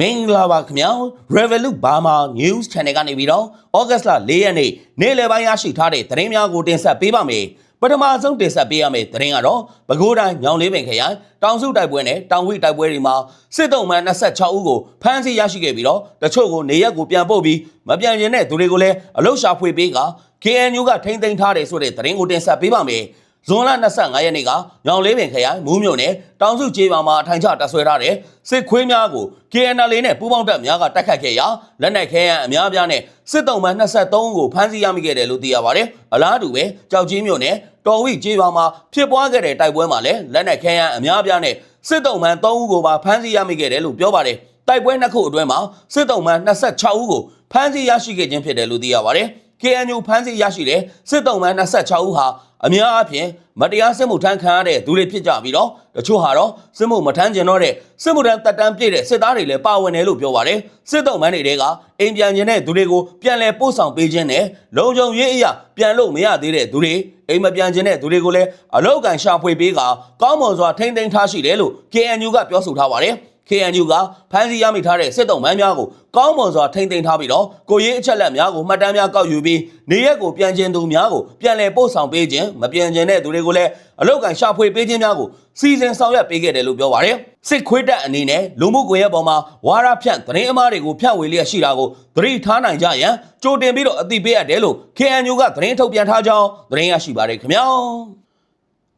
မင်္ဂလာပါခင်ဗျာ Revolut Burma News Channel ကနေပြီးတော့ဩဂတ်စ်လ၄ရက်နေ့နေ့လယ်ပိုင်းရရှိထားတဲ့သတင်းများကိုတင်ဆက်ပေးပါမယ်ပထမဆုံးတင်ဆက်ပေးရမယ့်သတင်းကတော့ပဲခူးတိုင်းညောင်လေးပင်ခရိုင်တောင်စုတိုက်ပွဲနဲ့တောင်ဝိတိုက်ပွဲတွေမှာစစ်တုံးမှန်26ဦးကိုဖမ်းဆီးရရှိခဲ့ပြီးတော့တချို့ကိုနေရက်ကိုပြန်ပို့ပြီးမပြန်ရင်တဲ့သူတွေကိုလည်းအလုရှာဖွေပေးက KNU ကထိမ့်သိမ်းထားတယ်ဆိုတဲ့သတင်းကိုတင်ဆက်ပေးပါမယ် ဇွန်လ25ရက်နေ့ကညောင်လေးပင်ခရိုင်မူးမြို့နယ်တောင်စုကျေးရွာမှာအထိုင်ချတပ်ဆွဲထားတဲ့စစ်ခွေးများကို KNL နဲ့ပူးပေါင်းတပ်များကတိုက်ခတ်ခဲ့ရာလက်နက်ခဲယမ်းအများပြားနဲ့စစ်တုံးမှ23ကိုဖမ်းဆီးရမိခဲ့တယ်လို့သိရပါတယ်။အလားတူပဲကြောက်ကြီးမြို့နယ်တော်ဝိကျေးရွာမှာဖြစ်ပွားခဲ့တဲ့တိုက်ပွဲမှာလည်းလက်နက်ခဲယမ်းအများပြားနဲ့စစ်တုံးမှ3ဦးကိုပါဖမ်းဆီးရမိခဲ့တယ်လို့ပြောပါတယ်။တိုက်ပွဲနှစ်ခုအတွင်းမှာစစ်တုံးမှ26ဦးကိုဖမ်းဆီးရရှိခဲ့ခြင်းဖြစ်တယ်လို့သိရပါတယ်။ KNU ဖမ်းဆီးရရှိတဲ့စစ်တုံးမှ26ဦးဟာအများအားဖြင့်မတရားစစ်မှုထမ်းခံရတဲ့သူတွေဖြစ်ကြပြီးတော့တချို့ဟာတော့စစ်မှုမထမ်းကျင်တော့တဲ့စစ်မှုထမ်းတက်တန်းပြည့်တဲ့စစ်သားတွေလည်းပါဝင်တယ်လို့ပြောပါတယ်စစ်တုံးမှန်းတွေကအိမ်ပြန်ကျင်တဲ့သူတွေကိုပြန်လည်ပို့ဆောင်ပေးခြင်းနဲ့လုံခြုံရေးအရာပြန်လို့မရသေးတဲ့သူတွေအိမ်မပြန်ကျင်တဲ့သူတွေကိုလည်းအလောက်ကန်ရှာဖွေပေးကကောင်းမွန်စွာထိမ့်သိမ်းထားရှိတယ်လို့ KNU ကပြောဆိုထားပါတယ် KNU ကဖမ်းဆီးရမိထားတဲ့စစ်တုံးမှန်းများကိုကောင်းမွန်စွာထိမ့်သိမ်းထားပြီးတော့ကိုရေးအချက်လက်များကိုမှတ်တမ်းများကောက်ယူပြီးနေရက်ကိုပြန်ကျင်သူများကိုပြန်လည်ပို့ဆောင်ပေးခြင်းမပြန်ကျင်တဲ့သူတွေကိုလည်းအလောက်ကန်ရှာဖွေပေးခြင်းများကိုစီစဉ်ဆောင်ရွက်ပေးခဲ့တယ်လို့ပြောပါတယ်စစ်ခွေးတပ်အနေနဲ့လူမှုကွန်ရက်ပေါ်မှာဝါရဖြန့်သတင်းအမှားတွေကိုဖြန့်ဝေလျက်ရှိတာကိုသတိထားနိုင်ကြရန်ကြိုတင်ပြီးတော့အသိပေးရတယ်လို့ KNU ကသတင်းထုတ်ပြန်ထားကြောင်းသတင်းရရှိပါတယ်ခင်ဗျာ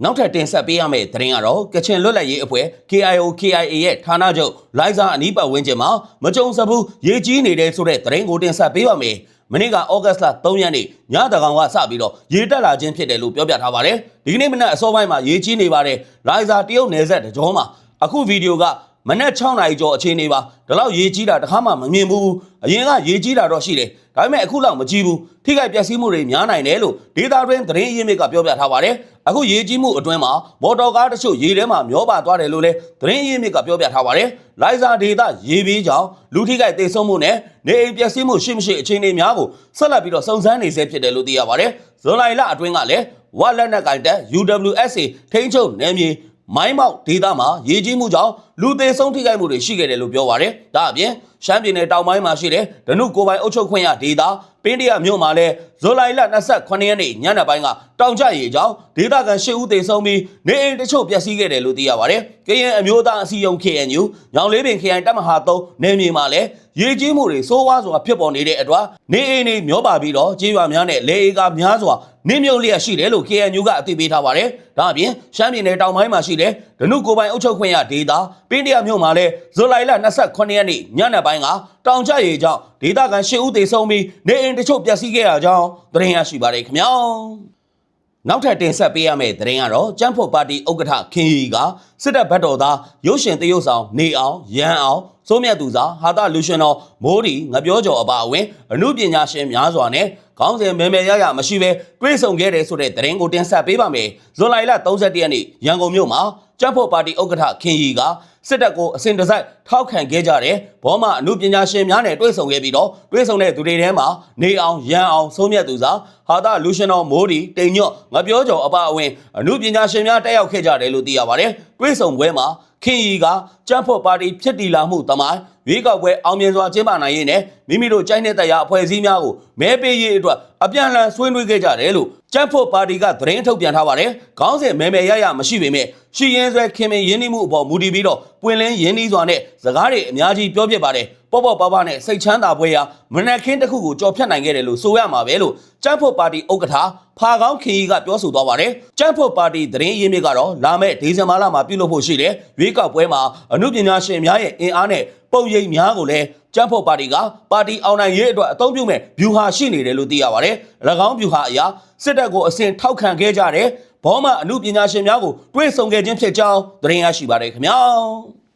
နောက်ထပ်တင်ဆက်ပေးရမယ့်သတင်းကတော့ကချင်လွတ်လပ်ရေးအဖွဲ့ KIO KIA ရဲ့ဌာနချုပ်လိုင်ဇာအနီးပတ်ဝန်းကျင်မှာမကြုံစဘူးရေကြီးနေတဲ့ဆိုတဲ့သတင်းကိုတင်ဆက်ပေးပါမယ်။မနေ့ကဩဂတ်စ်လ3ရက်နေ့ညတကောင်ကစပြီးတော့ရေတက်လာခြင်းဖြစ်တယ်လို့ပြောပြထားပါတယ်။ဒီကနေ့မနက်အစောပိုင်းမှာရေကြီးနေပါတယ်။လိုင်ဇာတရုတ်နယ်စပ်တကြောမှာအခုဗီဒီယိုက မနက်6နာရီကျော်အချိန်နေပါဒါလောက်ရေကြီးတာတခါမှမမြင်ဘူးအရင်ကရေကြီးတာတော့ရှိတယ်ဒါပေမဲ့အခုလောက်မကြီးဘူးထိခိုက်ပျက်စီးမှုတွေများနိုင်တယ်လို့ဒေတာတွင်သတင်းရင်းမြစ်ကပြောပြထားပါတယ်အခုရေကြီးမှုအတွင်းမှာမော်တော်ကားတချို့ရေထဲမှာမျောပါသွားတယ်လို့လည်းသတင်းရင်းမြစ်ကပြောပြထားပါတယ်လိုင်ဇာဒေတာရေဘေးကြောင့်လူထိခိုက်ဒေဆုံးမှုနဲ့နေအိမ်ပျက်စီးမှုရှိမရှိအခြေအနေများကိုဆက်လက်ပြီးတော့စုံစမ်းနေဆဲဖြစ်တယ်လို့သိရပါတယ်ဇွန်လလအတွင်းကလည်းဝါလက်နက်ကိုင်တက် UWSA ထိန်းချုပ်နယ်မြေမိုင်းမောက်ဒေသမှာရေကြီးမှုကြောင့် လူသေးဆုံးထိခိုက်မှုတွေရှိခဲ့တယ်လို့ပြောပါရယ်။ဒါအပြင်ရှမ်းပြည်နယ်တောင်ပိုင်းမှာရှိတဲ့ဒနုကိုပိုင်အုပ်ချုပ်ခွင့်ရဒေသပင်းတရမြို့မှာလည်းဇူလိုင်လ28ရက်နေ့ညနေပိုင်းကတောင်ကျရေကြောင့်ဒေသခံ10ဦးသေဆုံးပြီးနေအိမ်တချို့ပျက်စီးခဲ့တယ်လို့သိရပါရယ်။ကရင်အမျိုးသားအစည်းအရုံး KNU ညောင်လေးပင်ခရိုင်တပ်မဟာ3နယ်မြေမှာလည်းရေကြီးမှုတွေစိုးဝါးစွာဖြစ်ပေါ်နေတဲ့အတွက်နေအိမ်တွေမျောပါပြီးတော့ကြေးရွာများနဲ့လေအေကများစွာနင်းမြုပ်လျက်ရှိတယ်လို့ KNU ကအသိပေးထားပါတယ်။ဒါအပြင်ရှမ်းပြည်နယ်တောင်ပိုင်းမှာရှိတဲ့ဒနုကိုပိုင်အုပ်ချုပ်ခွင့်ရဒေသပင်းတရမြို့မှာလည်းဇူလိုင်လ28ရက်နေ့ညနေပိုင်းကတောင်ကျရေကြောင့်ဒေသခံ10ဦးသေဆုံးပြီးနေအိမ်တချို့ပျက်စီးခဲ့ရကြောင်းသတင်းရရှိပါတယ်ခင်ဗျာ။နောက်ထပ်တင်ဆက်ပေးရမယ့်သတင်းကတော့ကျန်းဖို့ပါတီဥက္ကဋ္ဌခင်ရီကစစ်တပ်ဘက်တော်သားရုပ်ရှင်တရုတ်ဆောင်နေအောင်ရန်အောင်စိုးမြတ်သူစာဟာတာလူရှင်တော်မိုးဒီငပြောကျော်အပါအဝင်အမှုပညာရှင်များစွာနဲ့ခေါင်းစဉ်မဲမဲရရမရှိဘဲတွေးဆုံခဲ့တယ်ဆိုတဲ့သတင်းကိုတင်ဆက်ပေးပါမယ်။ဇွန်လ31ရက်နေ့ရန်ကုန်မြို့မှာကျန်းဖို့ပါတီဥက္ကဋ္ဌခင်ရီက စစ်တပ်ကိုအစဉ်တစိုက်ထောက်ခံခဲ့ကြတယ်။ဘောမအမှုပညာရှင်များနဲ့တွေ့ဆုံခဲ့ပြီးတော့တွေ့ဆုံတဲ့သူတွေထဲမှာနေအောင်ရန်အောင်ဆုံးမြတ်သူစာဟာတာလူရှင်တော်မိုးဒီတိမ်ညော့ငပြောကျော်အပါအဝင်အမှုပညာရှင်များတက်ရောက်ခဲ့ကြတယ်လို့သိရပါတယ်။တွေ့ဆုံပွဲမှာ ခင်ရီကကျန်းဖို့ပါတီဖြစ်တည်လာမှုတမိုင်းရွေးကောက်ပွဲအောင်မြင်စွာကျင်းပနိုင်ရေးနဲ့မိမိတို့ကြိုက်တဲ့တရားအဖွဲ့အစည်းများကိုမဲပေးရေးအတွက်အပြန်အလှန်ဆွေးနွေးခဲ့ကြတယ်လို့ကျန်းဖို့ပါတီကသတင်းထုတ်ပြန်ထားပါတယ်။ခေါင်းစဉ်မဲမဲရရမရှိပေမဲ့ရှီရင်ဆွဲခင်မင်ရင်းနှီးမှုအပေါ်မူတည်ပြီးတော့ပွင့်လင်းရင်းနှီးစွာနဲ့စကားတွေအများကြီးပြောပြပါတယ်။ ပေါ့ပေါ့ပါပါနဲ့စိတ်ချမ်းသာပွဲရာမနက်ခင်းတစ်ခုကိုကြော်ဖြတ်နိုင်ခဲ့တယ်လို့ဆိုရမှာပဲလို့ကျန်းဖို့ပါတီဥက္ကဋ္ဌဖာကောင်းခင်ကြီးကပြောဆိုသွားပါတယ်။ကျန်းဖို့ပါတီသတင်းရင်းမြစ်ကတော့လာမယ့်ဒီဇင်ဘာလမှာပြုလုပ်ဖို့ရှိတယ်။ရွေးကောက်ပွဲမှာအမှုပညာရှင်များရဲ့အင်အားနဲ့ပုံရိပ်များကိုလည်းကျန်းဖို့ပါတီကပါတီအောင်နိုင်ရေးအတွက်အသုံးပြုမဲ့ဗျူဟာရှိနေတယ်လို့သိရပါတယ်။၎င်းဗျူဟာအရာစစ်တပ်ကိုအစဉ်ထောက်ခံခဲ့ကြတဲ့ဘောမအမှုပညာရှင်များကိုတွေးဆုံခဲ့ခြင်းဖြစ်ကြောင်းသတင်းရရှိပါတယ်ခင်ဗျာ။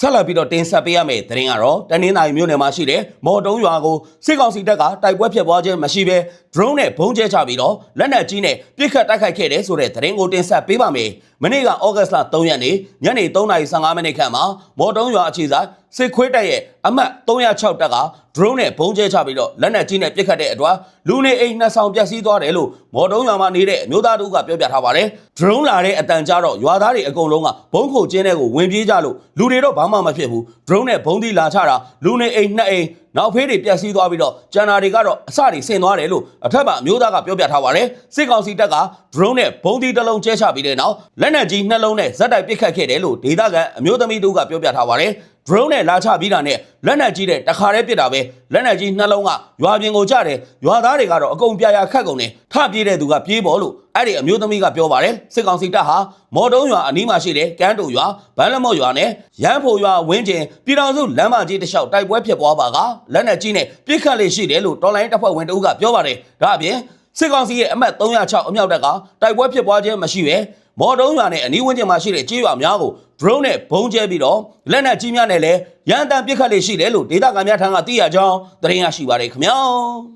ဆက်လက်ပြီးတော့တင်ဆက်ပေးရမယ့်သတင်းကတော့တနင်္သာရီမြို့နယ်မှာရှိတဲ့မော်တုံးရွာကိုစစ်ကောင်စီတပ်ကတိုက်ပွဲဖြစ်ပွားခြင်းမရှိဘဲ drone နဲ့ဘုံကျဲချပြီးတော့လက်နက်ကြီးနဲ့ပစ်ခတ်တိုက်ခိုက်ခဲ့တဲ့ဆိုတဲ့သတင်းကိုတင်ဆက်ပေးပါမယ်။မနေ့ကဩဂတ်စ်လ3ရက်နေ့ညနေ3:55မိနစ်ခန့်မှာမော်တုံးရွာအခြေဆိုင် စစ်ခွေးတပ်ရဲ့အမှတ်306တပ်က drone နဲ့ဘုံကျဲချပြီးတော့လက်နက်ကြီးနဲ့ပစ်ခတ်တဲ့အတွက်လူနေအိမ်နှစ်ဆောင်ပျက်စီးသွားတယ်လို့မော်တုံးရွာမှာနေတဲ့အမျိုးသားတို့ကပြောပြထားပါတယ်။ drone လာတဲ့အတန်ကြတော့ရွာသားတွေအကုန်လုံးကဘုံခုတ်ကျင်းတဲ့ကိုဝင်ပြေးကြလို့လူတွေတော့ဘာမှမဖြစ်ဘူး။ drone နဲ့ဘုံသီးလာချတာလူနေအိမ်နှစ်အိမ်နောက်ဖေးတွေပျက်စီးသွားပြီးတော့ကျန်တာတွေကတော့အစတွေဆင်သွားတယ်လို့အထက်မှာအမျိုးသားကပြောပြထားပါတယ်။စစ်ကောင်စီတပ်က drone နဲ့ဘုံသီးတစ်လုံးကျဲချပြီးတဲ့နောက်လက်နက်ကြီးနှလုံးနဲ့ဇက်တိုက်ပစ်ခတ်ခဲ့တယ်လို့ဒေသခံအမျိုးသမီးတို့ကပြောပြထားပါတယ်။ drone နဲ့လာချပြီးတာနဲ့လက်နက်ကြီးတဲ့တခါတည်းပစ်တာပဲလက်နက်ကြီးနှလုံးကရွာပြင်ကိုကျတယ်ရွာသားတွေကတော့အကုန်ပြရာခတ်ကုန်တယ်ထပြေးတဲ့သူကပြေးပေါ်လို့အဲ့ဒီအမျိုးသမီးကပြောပါတယ်စစ်ကောင်စီတပ်ဟာမော်တုံးရွာအနီးမှာရှိတဲ့ကမ်းတူရွာဗန်းလမော့ရွာနဲ့ရန်ဖို့ရွာဝင်းကျင်ပြည်တော်စုလမ်းမကြီးတစ်လျှောက်တိုက်ပွဲဖြစ်ပွားပါကလက်နက်ကြီးနဲ့ပြစ်ခတ်လေးရှိတယ်လို့တော်လိုင်းတပ်ဖွဲ့ဝင်တဦးကပြောပါတယ်ဒါအပြင် စစ်ကောင်စီရဲ့အမှတ်306အမြောက်တပ်ကတိုက်ပွဲဖြစ်ပွားခြင်းမရှိပဲမော်တုံးရွာနဲ့အနီးဝန်းကျင်မှာရှိတဲ့ကြေးရွာများကို drone နဲ့ဘုံကျဲပြီးတော့လက်နက်ကြီးများနဲ့လည်းရန်တမ်းပစ်ခတ်လေးရှိတယ်လို့ဒေသခံများထံကသိရကြောင်းသတင်းရရှိပါတယ်ခင်ဗျာ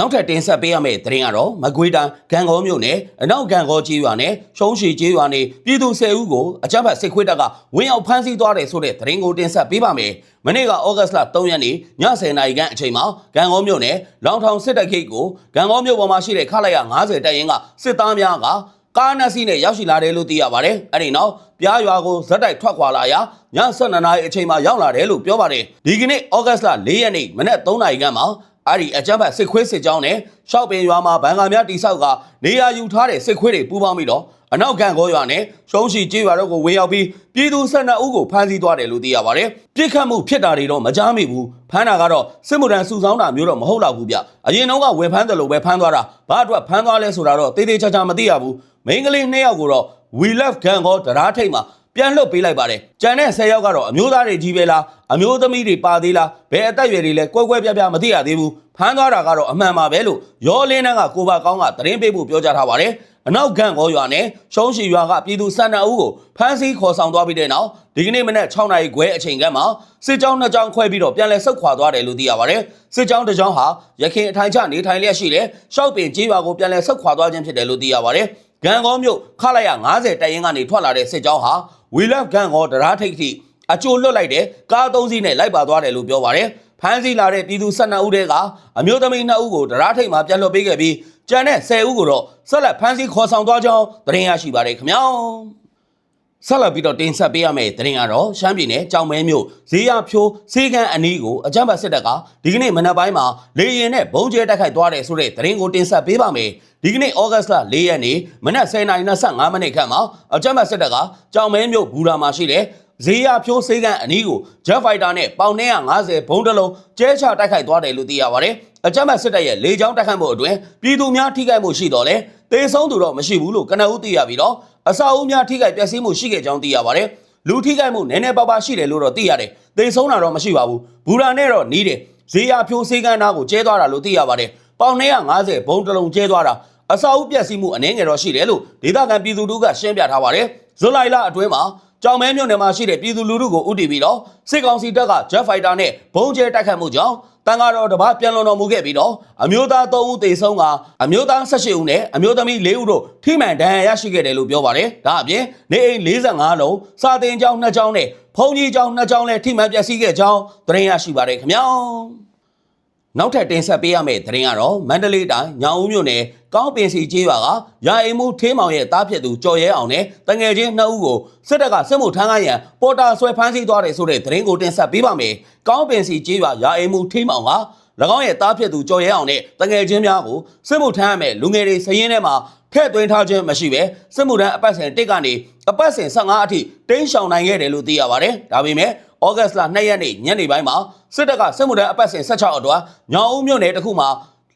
နောက်ထပ်တင်ဆက်ပေးရမယ့်သတင်းကတော့မကွေးတိုင်းဂံကောမြို့နယ်အနောက်ဂံကောကျေးရွာနဲ့ရှုံးရှည်ကျေးရွာနေပြည်သူ10ဦးကိုအကြမ်းဖက်စစ်ခွေးတပ်ကဝင်ရောက်ဖမ်းဆီးသွားတယ်ဆိုတဲ့သတင်းကိုတင်ဆက်ပေးပါမယ်။မနေ့ကဩဂတ်စ်လ3ရက်နေ့ည10:00နာရီခန့်အချိန်မှာဂံကောမြို့နယ်လောင်ထောင်စစ်တပ်ဂိတ်ကိုဂံကောမြို့ပေါ်မှာရှိတဲ့ခလာရ90တပ်ရင်းကစစ်သားများကကားနှစ်စီးနဲ့ရောက်ရှိလာတယ်လို့သိရပါတယ်။အဲ့ဒီနောက်ပြားရွာကိုဇက်တိုက်ထွက်ခွာလာရာည7:00နာရီအချိန်မှာရောက်လာတယ်လို့ပြောပါတယ်။ဒီကနေ့ဩဂတ်စ်လ4ရက်နေ့မနက်3:00နာရီခန့်မှာ အဲ့ဒီအကြမ်းဖက်စစ်ခွေးစစ်ကြောင်းနဲ့ရှောက်ပင်ရွာမှာဘန်ကာများတိဆောက်ကနေရာယူထားတဲ့စစ်ခွေးတွေပူးပေါင်းပြီးတော့အနောက်ကန်ကောရွာနဲ့ရှုံးရှိကျေးရွာတို့ကိုဝင်ရောက်ပြီးပြည်သူ12ဦးကိုဖမ်းဆီးသွားတယ်လို့သိရပါတယ်။ပြစ်ခတ်မှုဖြစ်တာတွေတော့မကြားမိဘူး။ဖမ်းတာကတော့စစ်မှုထမ်းစုဆောင်းတာမျိုးတော့မဟုတ်တော့ဘူးဗျ။အရင်တုန်းကဝင်ဖမ်းတယ်လို့ပဲဖမ်းသွားတာ။ဘာအတွက်ဖမ်းသွားလဲဆိုတာတော့တေးသေးချာချာမသိရဘူး။မိန်းကလေး2ယောက်ကိုတော့ We Love ကန်ကောတရားထိတ်မှာ ပြန်လွတ်ပေးလိုက်ပါတယ်။ကြံတဲ့10ယောက်ကတော့အမျိုးသားတွေကြီးပဲလားအမျိုးသမီးတွေပါသေးလားဘယ်အသက်အရွယ်တွေလဲကွဲကွဲပြားပြားမသိရသေးဘူး။ဖမ်းသွားတာကတော့အမှန်ပါပဲလို့ရောလင်းနှန်းကကိုပါကောင်းကသတင်းပေးဖို့ပြောကြားထားပါတယ်။အနောက်ကန်ကောရွာနဲ့ရှုံးရှည်ရွာကပြည်သူ12ဦးကိုဖမ်းဆီးခေါ်ဆောင်သွားပြီးတဲ့နောက်ဒီကနေ့မနက်6နာရီခွဲအချိန်ကမှစစ်ကြောင်းနှစ်ကြောင်းခွဲပြီးတော့ပြန်လည်ဆုတ်ခွာသွားတယ်လို့သိရပါတယ်။စစ်ကြောင်းတစ်ကြောင်းဟာရခိုင်အထိုင်ချနေထိုင်လျက်ရှိတဲ့ရှောက်ပင်ကျေးရွာကိုပြန်လည်ဆုတ်ခွာသွားခြင်းဖြစ်တယ်လို့သိရပါတယ်။ဂံကောမြို့ခလိုက်ရ90တိုင်ရင်ကနေထွက်လာတဲ့စစ်ကြောင်းဟာ ဝီလက်ဂန်ကောတရားထိတ်ထိအကျိုးလွတ်လိုက်တဲ့ကားသုံးစီးနဲ့လိုက်ပါသွားတယ်လို့ပြောပါတယ်။ဖမ်းဆီးလာတဲ့ပြည်သူ12ဦးတည်းကအမျိုးသမီး2ဦးကိုတရားထိတ်မှာပြန်လွှတ်ပေးခဲ့ပြီးကျန်တဲ့10ဦးကိုတော့ဆက်လက်ဖမ်းဆီးခေါ်ဆောင်သွားကြောင်းသတင်းရရှိပါတယ်ခင်ဗျာ။ ဆက်လက်ပြီးတော့တင်ဆက်ပေးရမယ့်သတင်းကတော့ရှမ်းပြည်နယ်ကြောင်မဲမြို့ဈေးရဖြိုးစေကန်းအနီးကိုအကြမ်းဖက်စစ်တပ်ကဒီကနေ့မနက်ပိုင်းမှာလေရင်နဲ့ဘုံကျဲတိုက်ခိုက်သွားတယ်ဆိုတဲ့သတင်းကိုတင်ဆက်ပေးပါမယ်။ဒီကနေ့ဩဂတ်စ်လ4ရက်နေ့မနက်10:25မိနစ်ခန့်မှာအကြမ်းဖက်စစ်တပ်ကကြောင်မဲမြို့ဘူရာမှာရှိတဲ့ဈေးရဖြိုးစေးကန်အနီးကို Jet Fighter နဲ့ပေါင်950ဘုံတစ်လုံးကျဲချတိုက်ခိုက်သွားတယ်လို့သိရပါတယ်။အကြမ်းဖက်စစ်တပ်ရဲ့လေကြောင်းတိုက်ခိုက်မှုအတွင်းပြည်သူများထိခိုက်မှုရှိတော့လဲတေဆုံးသူတော့မရှိဘူးလို့ကနအူးသိရပြီးတော့ အစာအုပ်များထိခိုက်ပျက်စီးမှုရှိခဲ့ကြောင်းသိရပါတယ်။လူထိခိုက်မှုနည်းနည်းပါးပါးရှိတယ်လို့တော့သိရတယ်။တေဆုံးတာတော့မရှိပါဘူး။ဘူရာနဲ့တော့နီးတယ်။ဈေးရဖြိုးစေးကန်နားကိုကျဲသွားတာလို့သိရပါတယ်။ပေါင်950ဘုံတစ်လုံးကျဲသွားတာအစာအုပ်ပျက်စီးမှုအနည်းငယ်တော့ရှိတယ်လို့ဒေသခံပြည်သူတို့ကရှင်းပြထားပါတယ်။ဇူလိုင်လအတွင်းမှာ ကြောင်မဲမြို့နယ်မှာရှိတဲ့ပြည်သူလူထုကိုဥတီပြီးတော့စစ်ကောင်စီတပ်က Jet Fighter နဲ့ဘုံကျဲတိုက်ခတ်မှုကြောင့်တန်ဃာတော်တစ်ပါးပြန်လွန်တော်မူခဲ့ပြီးတော့အမျိုးသား3ဦးသေဆုံးကအမျိုးသား18ဦးနဲ့အမျိုးသမီး4ဦးတို့ထိမှန်ဒဏ်ရာရရှိခဲ့တယ်လို့ပြောပါတယ်။ဒါအပြင်နေအိမ်45လုံးစာတင်ကျောင်း2ကျောင်းနဲ့ဘုံကြီးကျောင်း2ကျောင်းလည်းထိမှန်ပျက်စီးခဲ့ကြောင်းသတင်းရရှိပါတယ်ခင်ဗျာ။ နောက်ထပ်တင်ဆက်ပေးရမယ့်သတင်းကတော့မန္တလေးတိုင်းညောင်ဦးမြို့နယ်ကောင်းပင်စီကျေးရွာကရာအိမ်မှုထင်းမောင်ရဲ့တားဖြစ်သူကျော်ရဲအောင်နဲ့တငယ်ချင်းနှစ်ဦးကိုစစ်တပ်ကစစ်မှုထမ်းခိုင်းရန်ပေါ်တာဆွဲဖမ်းဆီးသွားတယ်ဆိုတဲ့သတင်းကိုတင်ဆက်ပေးပါမယ်။ကောင်းပင်စီကျေးရွာရာအိမ်မှုထင်းမောင်က၎င်းရဲ့တားဖြစ်သူကျော်ရဲအောင်နဲ့တငယ်ချင်းများကိုစစ်မှုထမ်းရမယ့်လူငယ်တွေစည်ရင်းထဲမှာထည့်သွင်းထားခြင်းမရှိပဲစစ်မှုထမ်းအပတ်စဉ်တစ်ကနေအပတ်စဉ်15အထိတင်းရှောင်နိုင်ခဲ့တယ်လို့သိရပါတယ်။ဒါပေမဲ့ ဩဂတ်စ်လ2ရက်နေ့ညနေပိုင်းမှာစစ်တပ်ကစစ်မှုထမ်းအပတ်စဉ်16အတွက်ညောင်ဦးမြို့နယ်တစ်ခုမှာ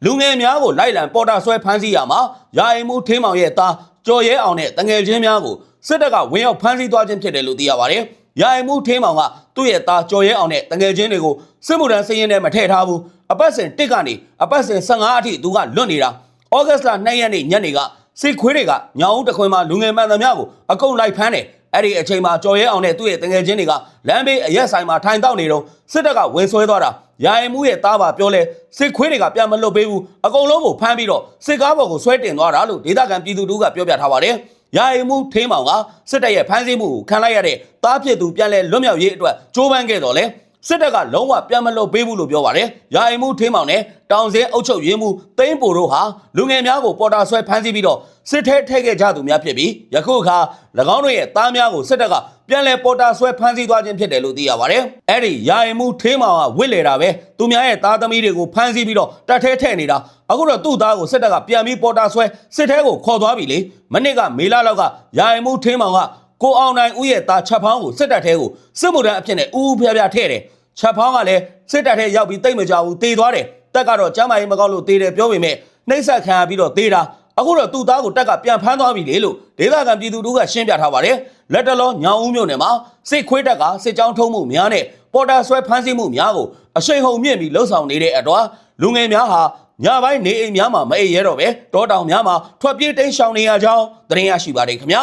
လူငယ်များကိုလိုက်လံပေါ်တာဆွဲဖမ်းဆီးရမှာရာအိမ်မှုထင်းမောင်ရဲ့သားကျော်ရဲအောင်နဲ့တငယ်ချင်းများကိုစစ်တပ်ကဝင်ရောက်ဖမ်းဆီးသွားခြင်းဖြစ်တယ်လို့သိရပါတယ်။ရာအိမ်မှုထင်းမောင်ကသူ့ရဲ့သားကျော်ရဲအောင်နဲ့တငယ်ချင်းတွေကိုစစ်မှုထမ်းစည်ရင်ထဲမထည့်ထားဘူးအပတ်စဉ်1ကနေအပတ်စဉ်15အထိသူကလွတ်နေတာဩဂတ်စ်လ2ရက်နေ့ညနေကစစ်ခွေးတွေကညောင်ဦးတခွင်မှာလူငယ်မှန်သမျှကိုအကုန်လိုက်ဖမ်းတယ် အဲ့ဒီအချိန်မှာကြော်ရဲအောင်နဲ့သူ့ရဲ့တငယ်ချင်းတွေကလမ်းဘေးအရက်ဆိုင်မှာထိုင်တောက်နေတော့စစ်တပ်ကဝင်ဆွဲသွားတာရာရင်မှုရဲ့သားပါပြောလဲစစ်ခွေးတွေကပြန်မလွတ်ပေးဘူးအကုန်လုံးကိုဖမ်းပြီးတော့စစ်ကားပေါ်ကိုဆွဲတင်သွားတာလို့ဒေသခံပြည်သူတို့ကပြောပြထားပါတယ်ယာယီမှုထင်းမောင်ကစစ်တပ်ရဲ့ဖမ်းဆီးမှုကိုခံလိုက်ရတဲ့တားဖြစ်သူပြန်လဲလွတ်မြောက်ရေးအတွက်ကြိုးပမ်းခဲ့တော်လဲ စစ်တပ်ကလုံးဝပြန်မလွတ်ပေးဘူးလို့ပြောပါတယ်။ယာယီမှုထင်းမောင်နဲ့တောင်စင်းအုပ်ချုပ်ရေးမှုသိန်းပိုတို့ဟာလူငယ်များကိုပေါ်တာဆွဲဖမ်းဆီးပြီးတော့စစ်ထဲထည့်ခဲ့ကြသူများဖြစ်ပြီးယခုအခါ၎င်းတို့ရဲ့သားများကိုစစ်တပ်ကပြန်လဲပေါ်တာဆွဲဖမ်းဆီးသွားခြင်းဖြစ်တယ်လို့သိရပါတယ်။အဲ့ဒီယာယီမှုထင်းမောင်ကဝစ်လေတာပဲသူများရဲ့သားသမီးတွေကိုဖမ်းဆီးပြီးတော့တပ်ထဲထည့်နေတာအခုတော့သူ့သားကိုစစ်တပ်ကပြန်ပြီးပေါ်တာဆွဲစစ်ထဲကိုခေါ်သွားပြီလေမနစ်ကမေလာလောက်ကယာယီမှုထင်းမောင်က ကိုအောင်နိုင်ဦးရဲ့သားချက်ဖောင်းကိုစစ်တပ်ထဲကိုစစ်မှုထမ်းအဖြစ်နဲ့ဦးဦးဖျားဖျားထည့်တယ်ချက်ဖောင်းကလည်းစစ်တပ်ထဲရောက်ပြီးတိတ်မကြဘူးတေသွားတယ်တက်ကတော့ကျမ်းမာရေးမကောင်းလို့တေတယ်ပြောပေမဲ့နှိမ့်ဆက်ခံရပြီးတော့တေတာအခုတော့သူ့သားကိုတက်ကပြန်ဖမ်းသွားပြီလေလို့ဒေသခံပြည်သူတို့ကရှင်းပြထားပါတယ်လက်တလောညောင်ဦးမြို့နယ်မှာစစ်ခွေးတက်ကစစ်ကြောင်းထုံးမှုများနဲ့ပေါ်တာဆွဲဖမ်းဆီးမှုများကိုအရှိန်ဟုန်မြင့်ပြီးလှုပ်ဆောင်နေတဲ့အတွက်လူငယ်များဟာညပိုင်းနေအိမ်များမှာမအိပ်ရဲတော့ပဲတောတောင်များမှာထွက်ပြေးတိမ်းရှောင်နေရကြောင်းသတင်းရရှိပါတယ်ခင်ဗျာ